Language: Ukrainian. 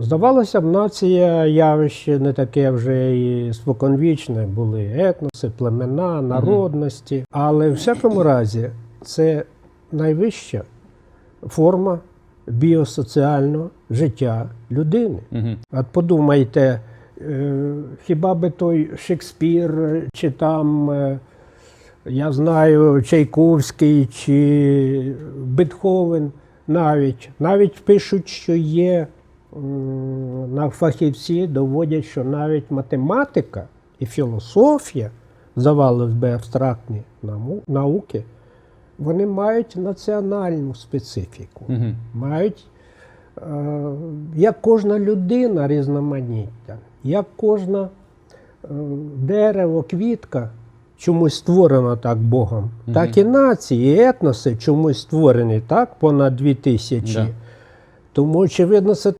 Здавалося б, нація явище не таке вже і споконвічне. Були етноси, племена, народності. Але в всякому разі це найвища форма біосоціального життя людини. От подумайте, е, хіба би той Шекспір чи там, е, я знаю, Чайковський чи Бетховен навіть, навіть пишуть, що є на фахівці доводять, що навіть математика і філософія, здавалось би, абстрактні науки, вони мають національну специфіку Угу. мають, е, як кожна людина різноманіття, як кожна е, дерево, квітка чомусь створена так Богом, так і нації, і етноси чомусь створені так понад дві тисячі. Да. Тому, очевидно, це